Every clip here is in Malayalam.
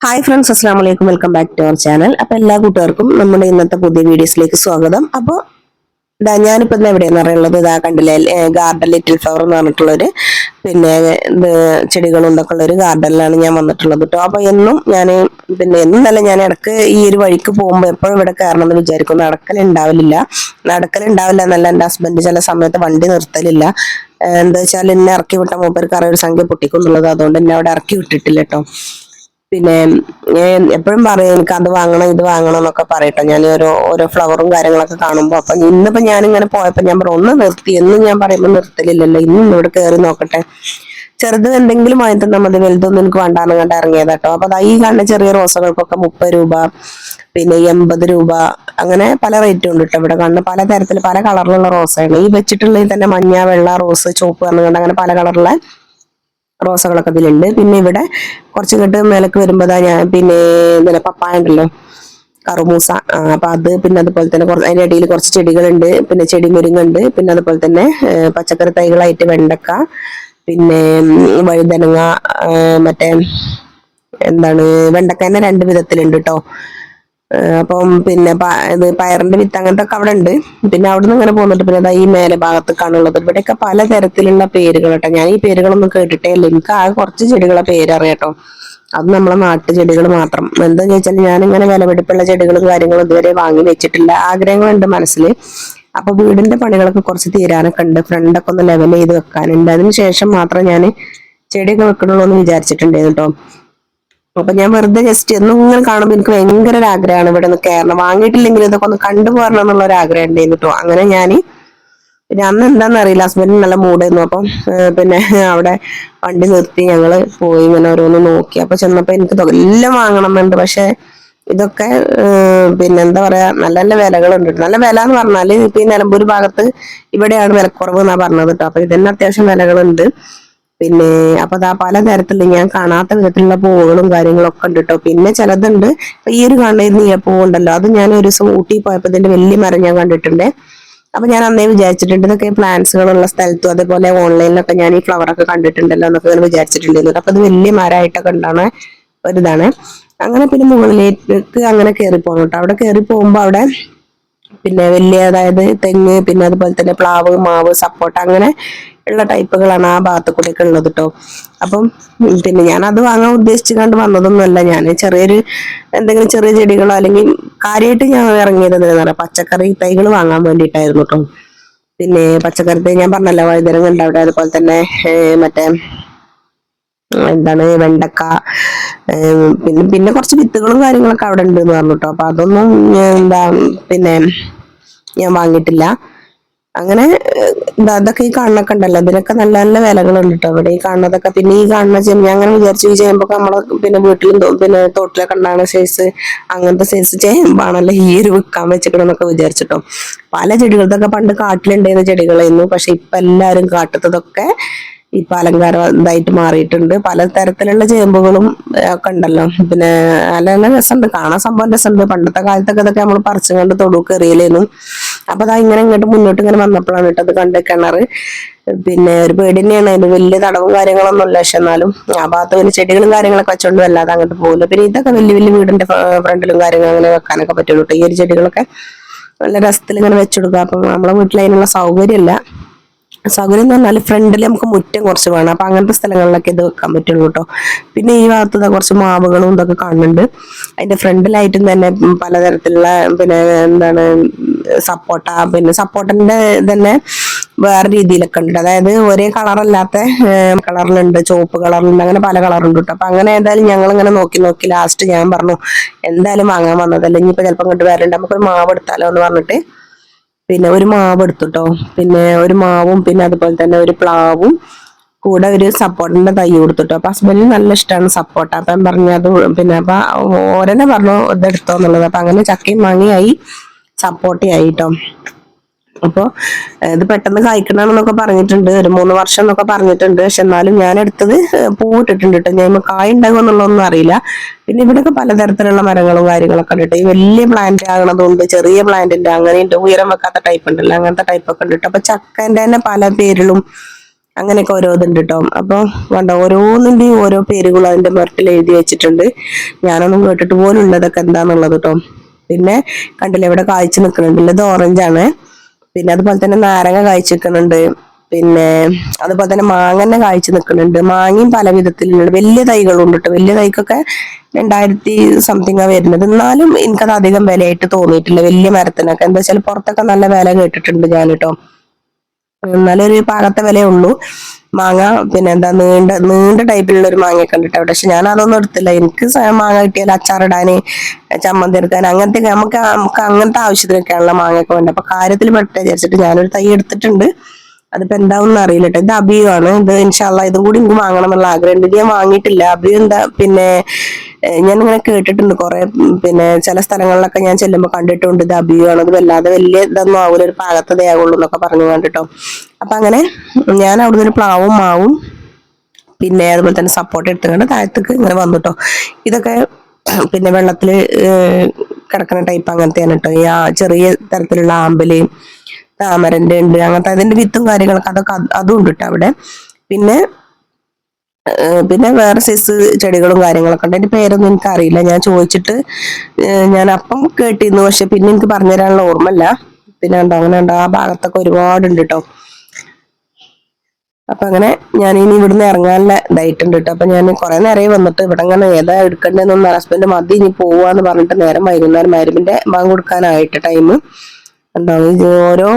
ഹായ് ഫ്രണ്ട്സ് അസ്സാം വലൈക്കും welcome back to our channel അപ്പൊ എല്ലാ കൂട്ടുകാർക്കും നമ്മുടെ ഇന്നത്തെ പുതിയ വീഡിയോസിലേക്ക് സ്വാഗതം. അപ്പോൾ ഞാനിപ്പോ ഇന്ന് എവിടെയാന്ന് അറിയുള്ളത് ഇതാ കണ്ടില്ലേ ഗാർഡൻ ലിറ്റിൽ ഫ്ലവർ എന്ന് പറഞ്ഞിട്ടുള്ളൊരു പിന്നെ ഇത് ചെടികളുണ്ടൊക്കെ ഉള്ള ഒരു ഗാർഡനിലാണ് ഞാൻ വന്നിട്ടുള്ളത്. കേട്ടോ അപ്പൊ എന്നും ഞാൻ പിന്നെ എന്നും നല്ല ഞാൻ ഇടയ്ക്ക് ഈ ഒരു വഴിക്ക് പോകുമ്പോൾ എപ്പോഴും ഇവിടെ കയറണം എന്ന് വിചാരിക്കും നടക്കലുണ്ടാവില്ല നടക്കലുണ്ടാവില്ല എന്നല്ല എന്റെ ഹസ്ബൻഡ് ചില സമയത്ത് വണ്ടി നിർത്തലില്ല. എന്താ വെച്ചാൽ എന്നെ ഇറക്കി വിട്ട മൂപ്പർക്ക് അറിയ ഒരു സംഖ്യ പൊട്ടിക്കുന്നുള്ളത്. അതുകൊണ്ട് എന്നെ അവിടെ ഇറക്കി വിട്ടിട്ടില്ല കേട്ടോ പിന്നെ എപ്പോഴും പറയും എനിക്ക് അത് വാങ്ങണം ഇത് വാങ്ങണം എന്നൊക്കെ പറയട്ടെ. ഞാൻ ഓരോ ഓരോ ഫ്ലവറും കാര്യങ്ങളൊക്കെ കാണുമ്പോൾ അപ്പൊ ഇന്നിപ്പോ ഞാൻ ഇങ്ങനെ പോയപ്പോ ഞാൻ പറഞ്ഞു ഒന്ന് നിർത്തി. എന്ന് ഞാൻ പറയുമ്പോൾ നിർത്തലില്ലല്ലോ. ഇന്നും ഇവിടെ കയറി നോക്കട്ടെ. ചെറുത് എന്തെങ്കിലും വാങ്ങി തന്നാൽ മതി. വലുതൊന്നും എനിക്ക് വേണ്ടാന്ന് കണ്ട് ഇറങ്ങിയത് കേട്ടോ അപ്പൊ ഈ കാണുന്ന ചെറിയ റോസകൾക്കൊക്കെ മുപ്പത് രൂപ പിന്നെ എൺപത് രൂപ അങ്ങനെ പല റേറ്റും ഉണ്ട് കേട്ടോ ഇവിടെ കാണുന്ന പല തരത്തിൽ പല കളറിലുള്ള റോസാണ് ഈ വെച്ചിട്ടുള്ളതിൽ തന്നെ മഞ്ഞ വെള്ള റോസ് ചുവപ്പ് കണ്ട് അങ്ങനെ പല കളറിലുള്ള റോസകളൊക്കെ ഇതിലുണ്ട്. പിന്നെ ഇവിടെ കുറച്ച് കെട്ട് മേലക്ക് വരുമ്പോഴാണ് ഞാൻ പിന്നെ ഇന്നലെ പപ്പായ ഉണ്ടല്ലോ കറുമൂസ അപ്പൊ അത് പിന്നെ അതുപോലെ തന്നെ അതിന്റെ ഇടയിൽ കുറച്ച് ചെടികളുണ്ട്. പിന്നെ ചെടി മുരിങ്ങുണ്ട്. പിന്നെ അതുപോലെ തന്നെ പച്ചക്കറി തൈകളായിട്ട് വെണ്ടക്ക പിന്നെ വഴുതനങ്ങ മറ്റേ എന്താണ് വെണ്ടക്ക തന്നെ രണ്ട് വിധത്തിലുണ്ട് കേട്ടോ അപ്പം പിന്നെ ഇത് പയറിന്റെ വിത്ത് അങ്ങനത്തെ ഒക്കെ അവിടെ ഉണ്ട് പിന്നെ അവിടെ നിന്ന് ഇങ്ങനെ പോകുന്നുണ്ട് പിന്നെ അതാ ഈ മേലെ ഭാഗത്തേക്കാണുള്ളത്. ഇവിടെയൊക്കെ പല തരത്തിലുള്ള പേരുകൾ കേട്ടോ ഞാൻ ഈ പേരുകളൊന്നും കേട്ടിട്ടേ ഇല്ല എനിക്ക് ആ കുറച്ച് ചെടികളെ പേര് അറിയാട്ടോ അത് നമ്മളെ നാട്ടു ചെടികൾ മാത്രം. എന്താന്ന് ചോദിച്ചാൽ ഞാനിങ്ങനെ വിലപിടിപ്പുള്ള ചെടികളും കാര്യങ്ങളും ഇതുവരെ വാങ്ങി വെച്ചിട്ടില്ല. ആഗ്രഹങ്ങളുണ്ട് മനസ്സിൽ അപ്പൊ വീടിന്റെ പണികളൊക്കെ കുറച്ച് തീരാനൊക്കെ ഉണ്ട്. ഫ്രണ്ടൊക്കെ ഒന്ന് ലെവൽ ചെയ്ത് വെക്കാനുണ്ട്. അതിനുശേഷം മാത്രം ഞാൻ ചെടിയൊക്കെ വെക്കണുള്ളൂ എന്ന് വിചാരിച്ചിട്ടുണ്ടായിരുന്നു കേട്ടോ അപ്പൊ ഞാൻ വെറുതെ ജസ്റ്റ് എന്നും ഇങ്ങനെ കാണുമ്പോൾ എനിക്ക് ഭയങ്കര ഒരു ആഗ്രഹമാണ് ഇവിടെ നിന്ന് കയറണം വാങ്ങിയിട്ടില്ലെങ്കിൽ ഇതൊക്കെ ഒന്ന് കണ്ടുപോരണം എന്നുള്ള ഒരു ആഗ്രഹം ഉണ്ടായിരുന്നു കേട്ടോ അങ്ങനെ ഞാൻ പിന്നെ അന്ന് എന്താന്ന് അറിയില്ല. ഹസ്ബൻഡിന് നല്ല മൂടായിരുന്നു അപ്പം പിന്നെ അവിടെ വണ്ടി നിർത്തി ഞങ്ങൾ പോയി ഇങ്ങനെ ഓരോന്ന് നോക്കി. അപ്പൊ ചെന്നപ്പോ എനിക്ക് എല്ലാം വാങ്ങണം എന്നുണ്ട്. പക്ഷെ ഇതൊക്കെ പിന്നെ എന്താ പറയാ നല്ല നല്ല വിലകളുണ്ട് നല്ല വില എന്ന് പറഞ്ഞാൽ ഇപ്പൊ ഈ നിലമ്പൂർ ഭാഗത്ത് ഇവിടെയാണ് വിലക്കുറവ് എന്നാ പറഞ്ഞത് കേട്ടോ അപ്പൊ ഇതന്നെ അത്യാവശ്യം വിലകളുണ്ട്. പിന്നെ അപ്പൊ അതാ പല തരത്തിലുള്ള ഞാൻ കാണാത്ത വിധത്തിലുള്ള പൂവുകളും കാര്യങ്ങളും ഒക്കെ ഉണ്ട് കേട്ടോ പിന്നെ ചിലതുണ്ട്. ഈ ഒരു കാണുന്ന ഈ പൂവുണ്ടല്ലോ അത് ഞാൻ ഒരു ദിവസം ഊട്ടി പോയപ്പോൾ ഇതിന്റെ വലിയ മരം ഞാൻ കണ്ടിട്ടുണ്ട്. അപ്പൊ ഞാൻ അന്നേ വിചാരിച്ചിട്ടുണ്ട് ഇതൊക്കെ പ്ലാന്റ്സുകളുള്ള സ്ഥലത്തും അതേപോലെ ഓൺലൈനിലൊക്കെ ഞാൻ ഈ ഫ്ലവർ ഒക്കെ കണ്ടിട്ടുണ്ടല്ലോ എന്നൊക്കെ ഞാൻ വിചാരിച്ചിട്ടുണ്ടായിരുന്നു. അപ്പൊ ഇത് വലിയ മരമായിട്ടൊക്കെ ഉണ്ടാണ് ഒരിതാണ്. അങ്ങനെ പിന്നെ മുകളിലേക്ക് അങ്ങനെ കയറി പോകണം കേട്ടോ. അവിടെ കയറി പോകുമ്പോ അവിടെ പിന്നെ വലിയ അതായത് തെങ്ങ് പിന്നെ അതുപോലെ തന്നെ പ്ലാവ് മാവ് സപ്പോട്ട അങ്ങനെ ഉള്ള ടൈപ്പുകളാണ് ആ ഭാഗത്ത് കൂടെ ഒക്കെ ഉള്ളത് കേട്ടോ അപ്പം പിന്നെ ഞാൻ അത് വാങ്ങാൻ ഉദ്ദേശിച്ചു കണ്ട് വന്നതൊന്നുമല്ല. ഞാൻ ചെറിയൊരു എന്തെങ്കിലും ചെറിയ ചെടികളോ അല്ലെങ്കിൽ കാര്യമായിട്ട് ഞാൻ ഇറങ്ങിയത് എന്താ പറയുക പച്ചക്കറി തൈകൾ വാങ്ങാൻ വേണ്ടിയിട്ടായിരുന്നു കേട്ടോ പിന്നെ പച്ചക്കറി തൈ ഞാൻ പറഞ്ഞല്ലോ വഴുതനങ്ങ ഉണ്ട് അവിടെ അതുപോലെ തന്നെ മറ്റേ എന്താണ് വെണ്ടക്ക പിന്നെ പിന്നെ കുറച്ച് വിത്തുകളും കാര്യങ്ങളൊക്കെ അവിടെ ഉണ്ട് എന്ന് പറഞ്ഞു കേട്ടോ അപ്പൊ അതൊന്നും എന്താ പിന്നെ ഞാൻ വാങ്ങിയിട്ടില്ല. അങ്ങനെ അതൊക്കെ ഈ കാണുന്നൊക്കെ ഉണ്ടല്ലോ. ഇതിനൊക്കെ നല്ല നല്ല വിലകളുണ്ട് കേട്ടോ ഇവിടെ ഈ കാണുന്നതൊക്കെ പിന്നെ ഈ കാണുന്ന ചെമ്മി അങ്ങനെ വിചാരിച്ചു ഈ ചേമ്പൊക്കെ നമ്മളെ പിന്നെ വീട്ടിലും പിന്നെ തോട്ടിലൊക്കെ ഉണ്ടാകുന്ന സൈസ് അങ്ങനത്തെ സൈസ് ചേമ്പാണല്ലോ ഈ ഒരു വിൽക്കാൻ വെച്ചിക്കണമെന്നൊക്കെ വിചാരിച്ചിട്ടോ പല ചെടികളതൊക്കെ പണ്ട് കാട്ടിലുണ്ടായിരുന്ന ചെടികളായിരുന്നു. പക്ഷെ ഇപ്പൊ എല്ലാവരും കാട്ടത്തതൊക്കെ ഇപ്പൊ അലങ്കാരം ഇതായിട്ട് മാറിയിട്ടുണ്ട്. പല തരത്തിലുള്ള ചേമ്പുകളും ഒക്കെ ഉണ്ടല്ലോ. പിന്നെ നല്ല നല്ല രസമുണ്ട്. കാണാൻ സംഭവം രസമുണ്ട്. പണ്ടത്തെ കാലത്തൊക്കെ ഇതൊക്കെ നമ്മൾ പറിച്ചു കണ്ട് തൊടുക്ക് അപ്പൊ അതാ ഇങ്ങനെ ഇങ്ങോട്ട് മുന്നോട്ട് ഇങ്ങനെ വന്നപ്പോഴാണ് കേട്ടോ അത് കണ്ട് കിണറ്. പിന്നെ ഒരു പേടി തന്നെയാണ്. അതിന് വലിയ തടവും കാര്യങ്ങളൊന്നും ഇല്ല. പക്ഷെ എന്നാലും ആ ഭാഗത്ത് വലിയ ചെടികളും കാര്യങ്ങളൊക്കെ വെച്ചോണ്ട് വല്ലാതെ അങ്ങോട്ട് പോകില്ല പിന്നെ ഇതൊക്കെ വലിയ വലിയ വീടിന്റെ ഫ്രണ്ടിലും കാര്യങ്ങളും അങ്ങനെ വെക്കാനൊക്കെ പറ്റുള്ളൂ ഈ ഒരു ചെടികളൊക്കെ നല്ല രസത്തിൽ ഇങ്ങനെ വെച്ചെടുക്കുക അപ്പം നമ്മളെ വീട്ടിൽ അതിനുള്ള സൗകര്യമില്ല. സൗകര്യം എന്ന് പറഞ്ഞാൽ ഫ്രണ്ടിൽ നമുക്ക് മുറ്റം കുറച്ച് വേണം. അപ്പൊ അങ്ങനത്തെ സ്ഥലങ്ങളിലൊക്കെ ഇത് വെക്കാൻ പറ്റുള്ളൂ കേട്ടോ. പിന്നെ ഈ ഭാഗത്ത് കുറച്ച് മാവുകളും ഇതൊക്കെ കാണുന്നുണ്ട്. അതിന്റെ ഫ്രണ്ടിലായിട്ടും തന്നെ പലതരത്തിലുള്ള പിന്നെ എന്താണ് സപ്പോട്ട പിന്നെ സപ്പോട്ടന്റെ തന്നെ വേറെ രീതിയിലൊക്കെ ഉണ്ട്. അതായത് ഒരേ കളറല്ലാത്ത കളറിലുണ്ട് ചുവപ്പ് കളറിലുണ്ട് അങ്ങനെ പല കളറുണ്ട് കേട്ടോ. അപ്പൊ അങ്ങനെ ഏതായാലും ഞങ്ങൾ ഇങ്ങനെ നോക്കി നോക്കി ലാസ്റ്റ് ഞാൻ പറഞ്ഞു എന്തായാലും വാങ്ങാൻ വന്നതല്ല? ഇനിയിപ്പോ ചിലപ്പോൾ ഇങ്ങോട്ട് വരണ്ട. നമുക്കൊരു മാവ് എടുത്താലോ എന്ന് പറഞ്ഞിട്ട് പിന്നെ ഒരു മാവ് എടുത്തു കേട്ടോ പിന്നെ ഒരു മാവും പിന്നെ അതുപോലെ തന്നെ ഒരു പ്ലാവും കൂടെ ഒരു സപ്പോർട്ടിന്റെ തൈ കൊടുത്തിട്ടോ അപ്പൊ ഹസ്ബൻഡിന് നല്ല ഇഷ്ടമാണ് സപ്പോർട്ട് അപ്പം പറഞ്ഞു അത് പിന്നെ അപ്പൊ ഓരന്നെ പറഞ്ഞു ഇതെടുത്തോന്നുള്ളത് അപ്പൊ അങ്ങനെ ചക്കയും മാങ്ങയായി സപ്പോർട്ടയായി അപ്പോൾ അപ്പൊ ഇത് പെട്ടെന്ന് കായ്ക്കണമെന്നൊക്കെ പറഞ്ഞിട്ടുണ്ട്. ഒരു മൂന്ന് വർഷം എന്നൊക്കെ പറഞ്ഞിട്ടുണ്ട്. പക്ഷെ എന്നാലും ഞാൻ എടുത്തത് പൂവിട്ടിട്ടുണ്ട് കേട്ടോ. ഞാൻ കായ് ഉണ്ടാകുമോ എന്നുള്ളതൊന്നും അറിയില്ല. പിന്നെ ഇവിടെയൊക്കെ പലതരത്തിലുള്ള മരങ്ങളും കാര്യങ്ങളൊക്കെ ഉണ്ട് ഈ വലിയ പ്ലാന്റ് ആകണതുണ്ട് ചെറിയ പ്ലാന്റ് ഉണ്ട് അങ്ങനെയുണ്ട്. ഉയരം വെക്കാത്ത ടൈപ്പ് ഉണ്ടല്ലോ അങ്ങനത്തെ ടൈപ്പ് ഒക്കെ ഉണ്ട് കേട്ടോ. അപ്പൊ ചക്കന്റെ തന്നെ പല പേരിലും അങ്ങനെയൊക്കെ ഓരോ ഇതുണ്ട് കേട്ടോ. അപ്പൊ വേണ്ട ഓരോന്നിന്റെയും ഓരോ പേരുകളും അതിന്റെ മരത്തിൽ എഴുതി വെച്ചിട്ടുണ്ട്. ഞാനൊന്നും കേട്ടിട്ട് പോലും ഉള്ളതൊക്കെ എന്താന്നുള്ളത് കേട്ടോ. പിന്നെ കണ്ടില്ല ഇവിടെ കായ്ച്ചു നിൽക്കുന്നുണ്ടല്ലോ ഇത് ഓറഞ്ചാണ് പിന്നെ അതുപോലെ തന്നെ നാരങ്ങ കായ്ച്ചു നിൽക്കുന്നുണ്ട് പിന്നെ അതുപോലെ തന്നെ മാങ്ങന്നെ കായ്ച്ചു നിൽക്കുന്നുണ്ട് മാങ്ങയും പല വിധത്തിലുണ്ട്. വലിയ തൈകളുണ്ട് കേട്ടോ. വലിയ തൈക്കൊക്കെ രണ്ടായിരത്തി സംതിങ് വരുന്നത്. എന്നാലും എനിക്കത് അധികം വിലയായിട്ട് തോന്നിയിട്ടില്ല. വലിയ മരത്തിനൊക്കെ. എന്താ വെച്ചാൽ പുറത്തൊക്കെ നല്ല വില കേട്ടിട്ടുണ്ട് ഞാൻ കേട്ടോ. എന്നാലും ഒരു പാകത്തെ വിലയേ ഉള്ളൂ. മാങ്ങ പിന്നെ എന്താ നീണ്ട നീണ്ട ടൈപ്പിലുള്ള ഒരു മാങ്ങ കണ്ടിട്ട് അവിടെ. പക്ഷെ ഞാൻ അതൊന്നും എടുത്തില്ല. എനിക്ക് മാങ്ങ കിട്ടിയാൽ അച്ചാറിടാന് ചമ്മന്തി എടുക്കാൻ അങ്ങനത്തെ നമുക്ക് നമുക്ക് അങ്ങനത്തെ ആവശ്യത്തിനൊക്കെയാണല്ലോ മാങ്ങയൊക്കെ വേണ്ടത്. അപ്പൊ കാര്യത്തിൽ പെട്ട വിചാരിച്ചിട്ട് ഞാനൊരു തൈ എടുത്തിട്ടുണ്ട്. അതിപ്പോ എന്താവും അറിയില്ല ഇത് ആണ് ഇത് ഇൻഷാല്ല ഇതും കൂടി എനിക്ക് വാങ്ങണം എന്നുള്ള ആഗ്രഹമുണ്ട് ഞാൻ വാങ്ങിയിട്ടില്ല. അബിയു എന്താ പിന്നെ ഞാൻ ഇങ്ങനെ കേട്ടിട്ടുണ്ട് കുറെ പിന്നെ ചില സ്ഥലങ്ങളിലൊക്കെ ഞാൻ ചെല്ലുമ്പോൾ കണ്ടിട്ടുണ്ട് ഇത് അബിയു ആണ് ഇത് വല്ലാതെ വലിയ ഇതൊന്നും ആവൂല. ഒരു പാകത്തതേ ആവുള്ളൂ എന്നൊക്കെ പറഞ്ഞു കണ്ടിട്ടോ. അപ്പൊ അങ്ങനെ ഞാൻ അവിടുന്ന് ഒരു പ്ലാവും മാവും പിന്നെ അതുപോലെ തന്നെ സപ്പോർട്ട് എടുത്തുകൊണ്ട് താഴത്തേക്ക് ഇങ്ങനെ വന്നിട്ടോ. ഇതൊക്കെ പിന്നെ വെള്ളത്തിൽ കിടക്കുന്ന ടൈപ്പ് അങ്ങനത്തെയാണ് കേട്ടോ ഈ ചെറിയ തരത്തിലുള്ള ആമ്പൽ താമരന്റെ ഉണ്ട്. അങ്ങനത്തെ അതിന്റെ വിത്തും കാര്യങ്ങളൊക്കെ അതൊക്കെ അതും ഉണ്ട് കേട്ടോ അവിടെ. പിന്നെ പിന്നെ വേറെ സൈസ് ചെടികളും കാര്യങ്ങളൊക്കെ ഉണ്ട്. അതിന്റെ പേരൊന്നും എനിക്ക് അറിയില്ല ഞാൻ ചോദിച്ചിട്ട് ഞാൻ അപ്പം കേട്ടിരുന്നു. പക്ഷെ പിന്നെ എനിക്ക് പറഞ്ഞു തരാനുള്ള ഓർമ്മല്ല പിന്നെ ഉണ്ടോ അങ്ങനെ ഉണ്ടോ ആ ഭാഗത്തൊക്കെ ഒരുപാടുണ്ട് കേട്ടോ അപ്പൊ അങ്ങനെ ഞാൻ ഇനി ഇവിടുന്ന് ഇറങ്ങാനുള്ള ഇതായിട്ടുണ്ട് കേട്ടോ അപ്പൊ ഞാൻ കുറെ നേരമായി വന്നിട്ട് ഇവിടെ അങ്ങനെ ഏതാ എടുക്കേണ്ടതെന്നൊന്നും ഹസ്ബൻഡ് മതി ഇനി പോവാന്ന് പറഞ്ഞിട്ട് നേരം വൈകുന്നേരം മരുമിന്റെ ബാങ്ക് കൊടുക്കാനായിട്ട് ടൈം ഉണ്ടാവും. ഇത് ഓരോ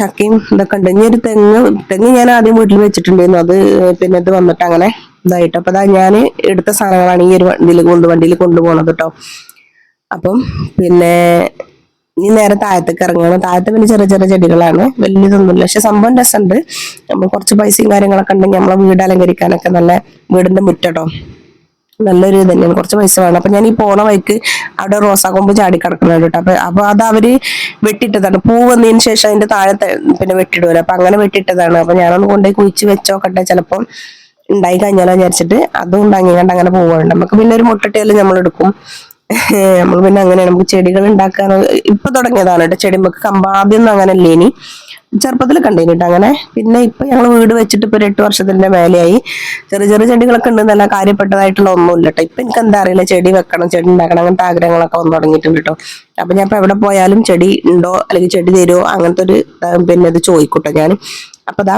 ചക്കയും ഇതൊക്കെ ഉണ്ട്. ഇനി ഒരു തെങ്ങ് തെങ്ങ് ഞാൻ ആദ്യം വീട്ടിൽ വെച്ചിട്ടുണ്ടായിരുന്നു. അത് പിന്നെ ഇത് വന്നിട്ട് അങ്ങനെ ഇതായിട്ട്. അപ്പൊ ഞാൻ എടുത്ത സാധനങ്ങളാണ് ഈ ഒരു വണ്ടിയിൽ കൊണ്ട് വണ്ടിയിൽ കൊണ്ടുപോകണത് കേട്ടോ അപ്പം പിന്നെ ഇനി നേരെ താഴത്തേക്ക് ഇറങ്ങണം. താഴത്തെ പിന്നെ ചെറിയ ചെറിയ ചെടികളാണ്. വലിയതൊന്നുമില്ല. പക്ഷെ സംഭവം രസമുണ്ട്. നമ്മൾ കുറച്ച് പൈസയും കാര്യങ്ങളൊക്കെ ഉണ്ടെങ്കിൽ നമ്മളെ വീട് അലങ്കരിക്കാനൊക്കെ നല്ല വീടിന്റെ മുറ്റട്ടോ നല്ലൊരു ഇത് തന്നെയാണ്. കുറച്ച് പൈസ വേണം. അപ്പൊ ഞാൻ ഈ പോണ വഴിക്ക് അവിടെ റോസാക്കൊമ്പ് ചാടി കിടക്കുന്നുണ്ട് കേട്ടോ. അപ്പൊ അപ്പൊ അത് അവർ വെട്ടിട്ടതാണ് പൂ വന്നതിന് ശേഷം അതിന്റെ താഴെ പിന്നെ വെട്ടിടുവല്ലോ. അപ്പൊ അങ്ങനെ വെട്ടിട്ടതാണ് അപ്പൊ ഞാനൊന്ന് കൊണ്ടുപോയി കുഴിച്ച് വെച്ചോക്കട്ടെ. ചിലപ്പം ഉണ്ടായി കഴിഞ്ഞാലോ വിചാരിച്ചിട്ട് അതും ഉണ്ടാങ്ങി കണ്ട് അങ്ങനെ പോവാണ്ട് നമുക്ക് പിന്നെ ഒരു മുട്ടിട്ടിയാലും നമ്മൾ എടുക്കും. നമ്മൾ പിന്നെ അങ്ങനെ നമുക്ക് ചെടികൾ ഉണ്ടാക്കാൻ ഇപ്പൊ തുടങ്ങിയതാണ് കേട്ടോ. ചെടി നമുക്ക് കമ്പാദ്യം ഒന്നും അങ്ങനെ അല്ലേ ഇനി. ചെറുപ്പത്തിൽ കണ്ടേനിട്ട് അങ്ങനെ. പിന്നെ ഇപ്പൊ ഞങ്ങൾ വീട് വെച്ചിട്ട് ഇപ്പൊ എട്ട് വർഷത്തിന്റെ മേലെയായി. ചെറിയ ചെറിയ ചെടികളൊക്കെ ഉണ്ട് നല്ല കാര്യപ്പെട്ടതായിട്ടുള്ള ഒന്നും ഇല്ലട്ടോ ഇപ്പൊ എനിക്ക് എന്താ അറിയില്ല ചെടി വെക്കണം ചെടി ഉണ്ടാക്കണം അങ്ങനത്തെ ആഗ്രഹങ്ങളൊക്കെ വന്നു തുടങ്ങിയിട്ടുണ്ട് കേട്ടോ അപ്പൊ ഞാൻ ഇപ്പൊ എവിടെ പോയാലും ചെടി ഉണ്ടോ അല്ലെങ്കിൽ ചെടി തരുമോ അങ്ങനത്തെ ഒരു പിന്നെ ഇത് ചോദിക്കൂട്ടോ ഞാൻ അപ്പൊ ദാ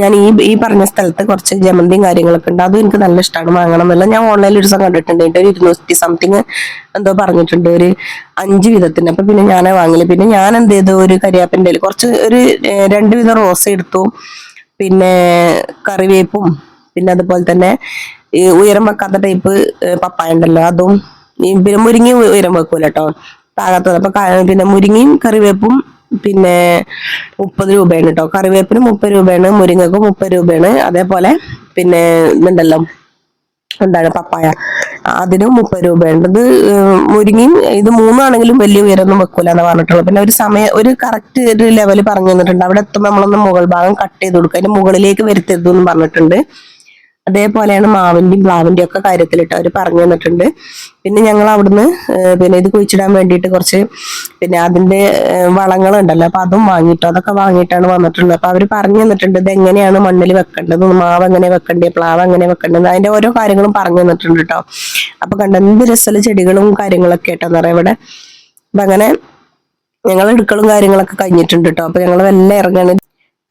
ഞാൻ ഈ ഈ പറഞ്ഞ സ്ഥലത്ത് കുറച്ച് ജമന്തിയും കാര്യങ്ങളൊക്കെ ഉണ്ട്. അതും എനിക്ക് നല്ല ഇഷ്ടമാണ് വാങ്ങണം എന്നല്ല. ഞാൻ ഓൺലൈനിൽ ഒരു ദിവസം കണ്ടിട്ടുണ്ട്. എന്റെ ഒരു ഇരുന്നൂറ്റി സംതിങ് എന്തോ പറഞ്ഞിട്ടുണ്ട്. ഒരു അഞ്ച് വിധത്തിന് അപ്പൊ പിന്നെ ഞാൻ വാങ്ങില്ല പിന്നെ ഞാൻ എന്ത് ചെയ്തു? ഒരു കരിയാപ്പിന്റെ കുറച്ച് ഒരു രണ്ട് വിധം റോസ് എടുത്തു. പിന്നെ കറിവേപ്പും. പിന്നെ അതുപോലെ തന്നെ ഈ ഉയരം വെക്കാത്ത ടൈപ്പ് പപ്പായ ഉണ്ടല്ലോ. അതും പിന്നെ മുരിങ്ങി ഉയരം വെക്കൂല കേട്ടോ. പാകത്തത്. അപ്പൊ പിന്നെ മുരിങ്ങയും കറിവേപ്പും പിന്നെ മുപ്പത് രൂപയാണ് കേട്ടോ കറിവേപ്പിന് മുപ്പത് രൂപയാണ് മുരിങ്ങക്ക് മുപ്പത് രൂപയാണ്. അതേപോലെ പിന്നെ ഇതുണ്ടല്ലോ എന്താണ് പപ്പായ. അതിനും മുപ്പത് രൂപയുണ്ട് ഇത് മുരിങ്ങയും ഇത് മൂന്നാണെങ്കിലും വലിയ ഉയരമൊന്നും വെക്കൂല എന്ന് പറഞ്ഞിട്ടുള്ളത്. പിന്നെ ഒരു സമയം ഒരു കറക്റ്റ് ഒരു ലെവൽ പറഞ്ഞു തന്നിട്ടുണ്ട്. അവിടെ എത്തുമ്പോൾ നമ്മളൊന്ന് മുകൾ ഭാഗം കട്ട് ചെയ്ത് കൊടുക്കുക. അതിന് മുകളിലേക്ക് വരുത്തരുതെന്ന് പറഞ്ഞിട്ടുണ്ട്. അതേപോലെയാണ് മാവിന്റെയും പ്ലാവിന്റെയും ഒക്കെ കാര്യത്തിൽ കേട്ടോ അവർ പറഞ്ഞു തന്നിട്ടുണ്ട്. പിന്നെ ഞങ്ങൾ അവിടുന്ന് പിന്നെ ഇത് കുഴിച്ചിടാൻ വേണ്ടിയിട്ട് കുറച്ച് പിന്നെ അതിന്റെ വളങ്ങളുണ്ടല്ലോ. അപ്പൊ അതും വാങ്ങിയിട്ടോ അതൊക്കെ വാങ്ങിയിട്ടാണ് വന്നിട്ടുള്ളത്. അപ്പൊ അവർ പറഞ്ഞു തന്നിട്ടുണ്ട് ഇത് എങ്ങനെയാണ് മണ്ണിൽ വെക്കേണ്ടത്? മാവ് എങ്ങനെ വെക്കേണ്ടത് പ്ലാവ് എങ്ങനെ വെക്കേണ്ടത്? അതിന്റെ ഓരോ കാര്യങ്ങളും പറഞ്ഞു തന്നിട്ടുണ്ട് കേട്ടോ. അപ്പൊ കണ്ട എന്ത് രസമുള്ള ചെടികളും കാര്യങ്ങളൊക്കെ കേട്ടോ പറയാം. ഇവിടെ അപ്പൊ അങ്ങനെ ഞങ്ങൾ എടുക്കളും കാര്യങ്ങളൊക്കെ കഴിഞ്ഞിട്ടുണ്ട് കേട്ടോ. അപ്പൊ ഞങ്ങൾ എല്ലാം ഇറങ്ങാണ്.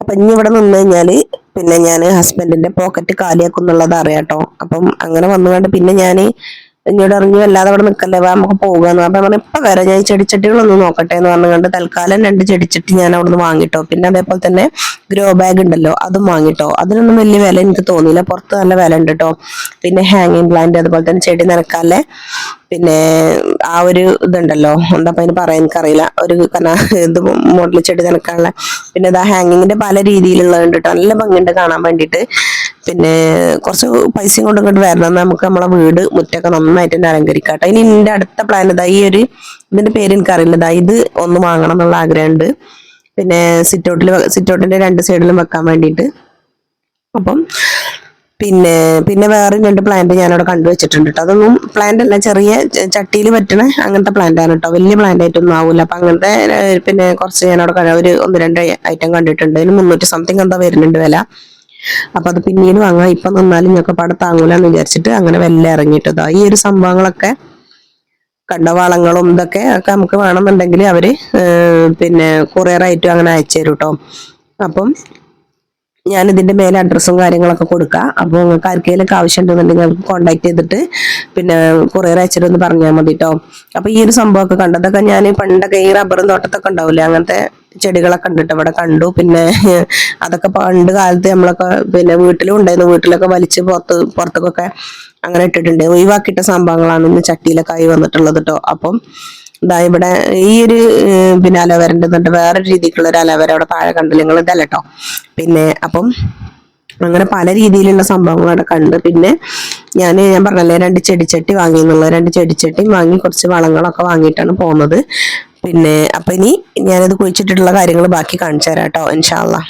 അപ്പൊ ഇനി ഇവിടെ നിന്ന് കഴിഞ്ഞാൽ പിന്നെ ഞാൻ ഹസ്ബൻഡിന്റെ പോക്കറ്റ് കാലിയാക്കും എന്നുള്ളത് അറിയാട്ടോ അപ്പം അങ്ങനെ വന്നുകൊണ്ട് പിന്നെ ഞാൻ എന്നോട് ഇറങ്ങി അല്ലാതെ അവിടെ നിൽക്കല്ലേ വാ നമുക്ക് പോകാന്ന് അപ്പൊ പറഞ്ഞു ഇപ്പൊ വരാം ഞാൻ ഈ ചെടിച്ചട്ടികളൊന്നും നോക്കട്ടെ എന്ന് പറഞ്ഞുകൊണ്ട് തൽക്കാലം രണ്ട് ചെടിച്ചട്ടി ഞാൻ അവിടുന്ന് വാങ്ങിട്ടോ. പിന്നെ അതേപോലെ തന്നെ ഗ്രോ ബാഗ് ഉണ്ടല്ലോ അതും വാങ്ങിട്ടോ. അതിനൊന്നും വലിയ വില എനിക്ക് തോന്നിയില്ല. പുറത്ത് നല്ല വില ഉണ്ട് കേട്ടോ പിന്നെ ഹാങ്ങിങ് പ്ലാന്റ് അതുപോലെ തന്നെ ചെടി നിറക്കാല്ലേ പിന്നെ ആ ഒരു ഇതുണ്ടല്ലോ എന്താ അതിന് പറയാൻ എനിക്കറിയില്ല. ഒരു ഇത് മോഡൽ ചെടി നനക്കാനുള്ള. പിന്നെ ഇതാ ഹാങ്ങിങ്ങിന്റെ പല രീതിയിലുള്ളതുണ്ട് കേട്ടോ നല്ല ഭംഗിയുണ്ട് കാണാൻ വേണ്ടിയിട്ട്. പിന്നെ കുറച്ച് പൈസയും കൊണ്ട് ഇങ്ങോട്ട് വരണം. നമുക്ക് നമ്മളെ വീട് മുറ്റൊക്കെ നന്നായിട്ട് തന്നെ അലങ്കരിക്കാട്ടെ. ഇനി എന്റെ അടുത്ത പ്ലാൻ ഇതാ ഈ ഒരു ഇതിന്റെ പേര് എനിക്കറിയില്ല. ഇതാ ഇത് ഒന്ന് വാങ്ങണം എന്നുള്ള ആഗ്രഹമുണ്ട്. പിന്നെ സിറ്റൗട്ടിൽ സിറ്റൗട്ടിന്റെ രണ്ട് സൈഡിലും വെക്കാൻ വേണ്ടിയിട്ട്. അപ്പം പിന്നെ പിന്നെ വേറെ രണ്ട് പ്ലാന്റ് ഞാനവിടെ കണ്ടുവച്ചിട്ടുണ്ട് കേട്ടോ അതൊന്നും പ്ലാന്റ് അല്ല ചെറിയ ചട്ടിയിൽ പറ്റണ അങ്ങനത്തെ പ്ലാന്റ് ആണ് കേട്ടോ വലിയ പ്ലാന്റ് ആയിട്ടൊന്നും ആവില്ല അപ്പം അങ്ങനത്തെ പിന്നെ കുറച്ച് ഞാനവിടെ ഒരു ഒന്ന് രണ്ട് ഐറ്റം കണ്ടിട്ടുണ്ട്. അതിന് മുന്നൂറ്റി സംതിങ് എന്താ വരുന്നുണ്ട് വില. അപ്പൊ അത് പിന്നീട് വാങ്ങാം. ഇപ്പൊ നിന്നാലും ഞങ്ങൾക്ക് പാടെ താങ്ങൂലെന്ന് വിചാരിച്ചിട്ട് അങ്ങനെ വെല്ല ഇറങ്ങിയിട്ടതാ ഈ ഒരു സംഭവങ്ങളൊക്കെ കണ്ട വളങ്ങളും ഇതൊക്കെ ഒക്കെ നമുക്ക് വേണമെന്നുണ്ടെങ്കിൽ അവർ പിന്നെ കൊറിയർ ആയിട്ടും അങ്ങനെ അയച്ചു തരും കേട്ടോ അപ്പം ഞാൻ ഇതിന്റെ മേലെ അഡ്രസ്സും കാര്യങ്ങളൊക്കെ കൊടുക്കാം. അപ്പോൾ നിങ്ങൾക്ക് ആർക്കെങ്കിലും ആവശ്യം ഉണ്ടെന്നുണ്ടെങ്കിൽ നമുക്ക് കോൺടാക്ട് ചെയ്തിട്ട് പിന്നെ കൊറിയർ അയച്ചിട്ടൊന്ന് പറഞ്ഞാൽ മതി കേട്ടോ അപ്പൊ ഈ ഒരു സംഭവമൊക്കെ കണ്ടതൊക്കെ ഞാൻ പണ്ടൊക്കെ ഈ റബ്ബറും തോട്ടത്തൊക്കെ ഉണ്ടാവില്ലേ? അങ്ങനത്തെ ചെടികളൊക്കെ ഉണ്ടിട്ട് അവിടെ കണ്ടു. പിന്നെ അതൊക്കെ പണ്ട് കാലത്ത് നമ്മളൊക്കെ പിന്നെ വീട്ടിലും ഉണ്ടായിരുന്നു. വീട്ടിലൊക്കെ വലിച്ച് പുറത്ത് പുറത്തേക്കൊക്കെ അങ്ങനെ ഇട്ടിട്ടുണ്ട്. ഒഴിവാക്കിയിട്ട സംഭവങ്ങളാണ് ഇന്ന് ചട്ടിയിലൊക്കെ ആയി വന്നിട്ടുള്ളത് കേട്ടോ അപ്പം ഇതാ ഇവിടെ ഈ ഒരു പിന്നെ അലവരന്റെ എന്നിട്ട് വേറെ രീതിക്കുള്ള ഒരു അലവര അവിടെ താഴെ കണ്ടില്ല? നിങ്ങൾ ഇതല്ല കേട്ടോ പിന്നെ അപ്പം അങ്ങനെ പല രീതിയിലുള്ള സംഭവങ്ങൾ അവിടെ കണ്ട്. പിന്നെ ഞാൻ ഞാൻ പറഞ്ഞല്ലേ രണ്ട് ചെടിച്ചട്ടി വാങ്ങി എന്നുള്ളത്. രണ്ട് ചെടിച്ചട്ടിയും വാങ്ങി കുറച്ച് വളങ്ങളൊക്കെ വാങ്ങിയിട്ടാണ് പോകുന്നത്. പിന്നെ അപ്പൊ ഇനി ഞാനത് കുഴിച്ചിട്ടിട്ടുള്ള കാര്യങ്ങൾ ബാക്കി കാണിച്ചു തരാം കേട്ടോ ഇൻഷാല്ലാ